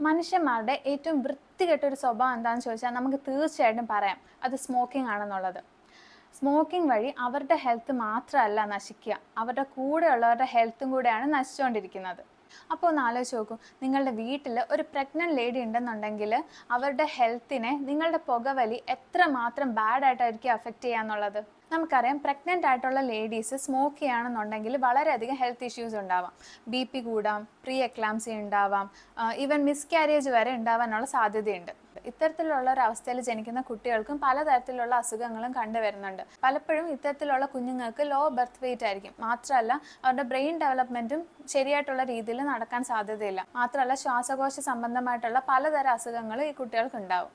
മനുഷ്യന്മാരുടെ ഏറ്റവും വൃത്തികെട്ട ഒരു സ്വഭാവം എന്താണെന്ന് ചോദിച്ചാൽ നമുക്ക് തീർച്ചയായിട്ടും പറയാം. അത് സ്മോക്കിംഗ് ആണെന്നുള്ളത്. സ്മോക്കിംഗ് വഴി അവരുടെ ഹെൽത്ത് മാത്രമല്ല നശിക്കുക. അവരുടെ കൂടെയുള്ളവരുടെ ഹെൽത്തും കൂടെയാണ് നശിച്ചുകൊണ്ടിരിക്കുന്നത്. അപ്പോൾ ഒന്ന് ആലോചിച്ച് നോക്കൂ. നിങ്ങളുടെ വീട്ടിൽ ഒരു പ്രഗ്നന്റ് ലേഡി ഉണ്ടെന്നുണ്ടെങ്കിൽ അവരുടെ ഹെൽത്തിനെ നിങ്ങളുടെ പുകവലി എത്രമാത്രം ബാഡായിട്ടായിരിക്കും അഫക്റ്റ് ചെയ്യാന്നുള്ളത് നമുക്കറിയാം പ്രഗ്നന്റ് ആയിട്ടുള്ള ലേഡീസ് സ്മോക്ക് ചെയ്യുകയാണെന്നുണ്ടെങ്കിൽ വളരെയധികം ഹെൽത്ത് ഇഷ്യൂസ് ഉണ്ടാവാം. ബി പി കൂടാം പ്രീ എക്ലാംസി ഉണ്ടാവാം ഈവൻ മിസ്കാരേജ് വരെ ഉണ്ടാവാനുള്ള സാധ്യതയുണ്ട്. ഇത്തരത്തിലുള്ള ഒരു അവസ്ഥയിൽ ജനിക്കുന്ന കുട്ടികൾക്കും പലതരത്തിലുള്ള അസുഖങ്ങളും കണ്ടുവരുന്നുണ്ട്. പലപ്പോഴും ഇത്തരത്തിലുള്ള കുഞ്ഞുങ്ങൾക്ക് ലോ ബർത്ത് വെയിറ്റ് ആയിരിക്കും. മാത്രമല്ല അവരുടെ ബ്രെയിൻ ഡെവലപ്മെന്റും ശരിയായിട്ടുള്ള രീതിയിൽ നടക്കാൻ സാധ്യതയില്ല. മാത്രമല്ല ശ്വാസകോശ സംബന്ധമായിട്ടുള്ള പലതരം അസുഖങ്ങളും ഈ കുട്ടികൾക്ക് ഉണ്ടാവും.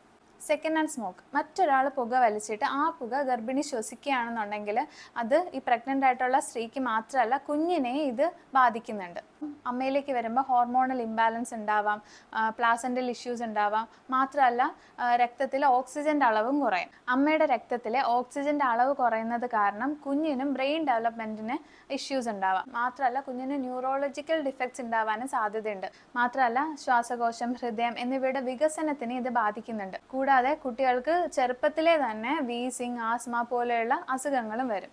സെക്കൻഡ് ഹാൻഡ് സ്മോക്ക് മറ്റൊരാൾ പുക വലിച്ചിട്ട് ആ പുക ഗർഭിണി ശ്വസിക്കുകയാണെന്നുണ്ടെങ്കിൽ അത് ഈ പ്രഗ്നന്റ് ആയിട്ടുള്ള സ്ത്രീക്ക് മാത്രമല്ല കുഞ്ഞിനെ ഇത് ബാധിക്കുന്നുണ്ട്. അമ്മയിലേക്ക് വരുമ്പോൾ ഹോർമോണൽ ഇംബാലൻസ് ഉണ്ടാവാം പ്ലാസന്റൽ ഇഷ്യൂസ് ഉണ്ടാവാം. മാത്രമല്ല രക്തത്തിലെ ഓക്സിജന്റെ അളവും കുറയും. അമ്മയുടെ രക്തത്തിലെ ഓക്സിജന്റെ അളവ് കുറയുന്നത് കാരണം കുഞ്ഞിനും ബ്രെയിൻ ഡെവലപ്മെന്റിന് ഇഷ്യൂസ് ഉണ്ടാവാം. മാത്രമല്ല കുഞ്ഞിന് ന്യൂറോളജിക്കൽ ഡിഫക്ട്സ് ഉണ്ടാവാനും സാധ്യതയുണ്ട്. മാത്രമല്ല ശ്വാസകോശം ഹൃദയം എന്നിവയുടെ വികസനത്തിന് ഇത് ബാധിക്കുന്നുണ്ട്. കുട്ടികൾക്ക് ചെറുപ്പത്തിലെ തന്നെ വീസിങ് ആസ്മ പോലെയുള്ള അസുഖങ്ങളും വരും.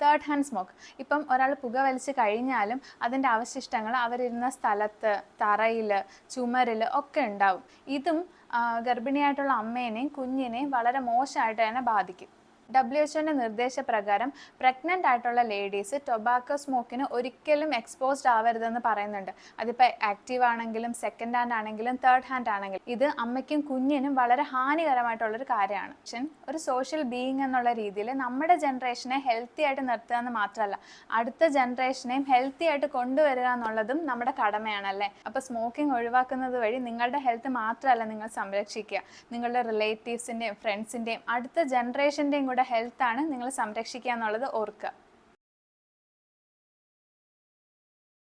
തേർഡ് ഹാൻഡ് സ്മോക്ക് ഇപ്പം ഒരാൾ പുക വലിച്ച് കഴിഞ്ഞാലും അതിന്റെ അവശിഷ്ടങ്ങൾ അവരിരുന്ന സ്ഥലത്ത് തറയിൽ ചുമരിൽ ഒക്കെ ഉണ്ടാവും. ഇതും ഗർഭിണിയായിട്ടുള്ള അമ്മേനെയും കുഞ്ഞിനെയും വളരെ മോശമായിട്ട് തന്നെ ബാധിക്കും. ഡബ്ല്യു എച്ച്ഒന്റെ നിർദ്ദേശപ്രകാരം പ്രഗ്നന്റ് ആയിട്ടുള്ള ലേഡീസ് ടൊബാക്കോ സ്മോക്കിന് ഒരിക്കലും എക്സ്പോസ്ഡ് ആവരുതെന്ന് പറയുന്നുണ്ട്. അതിപ്പോൾ ആക്റ്റീവ് ആണെങ്കിലും സെക്കൻഡ് ഹാൻഡ് ആണെങ്കിലും തേർഡ് ഹാൻഡ് ആണെങ്കിലും. ഇത് അമ്മയ്ക്കും കുഞ്ഞിനും വളരെ ഹാനികരമായിട്ടുള്ളൊരു കാര്യമാണ്. അച്ഛൻ ഒരു സോഷ്യൽ ബീയിങ് എന്നുള്ള രീതിയിൽ നമ്മുടെ ജനറേഷനെ ഹെൽത്തി ആയിട്ട് നിർത്തുക എന്ന് മാത്രമല്ല അടുത്ത ജനറേഷനെയും ഹെൽത്തി ആയിട്ട് കൊണ്ടുവരിക എന്നുള്ളതും നമ്മുടെ കടമയാണല്ലേ അപ്പോൾ സ്മോക്കിംഗ് ഒഴിവാക്കുന്നത് വഴി നിങ്ങളുടെ ഹെൽത്ത് മാത്രമല്ല നിങ്ങൾ സംരക്ഷിക്കുക. നിങ്ങളുടെ റിലേറ്റീവ്സിന്റെയും ഫ്രണ്ട്സിന്റെയും അടുത്ത ജനറേഷന്റെയും കൂടെ ഹെൽത്താണ് നിങ്ങൾ സംരക്ഷിക്കുക എന്നുള്ളത് ഓർക്കുക.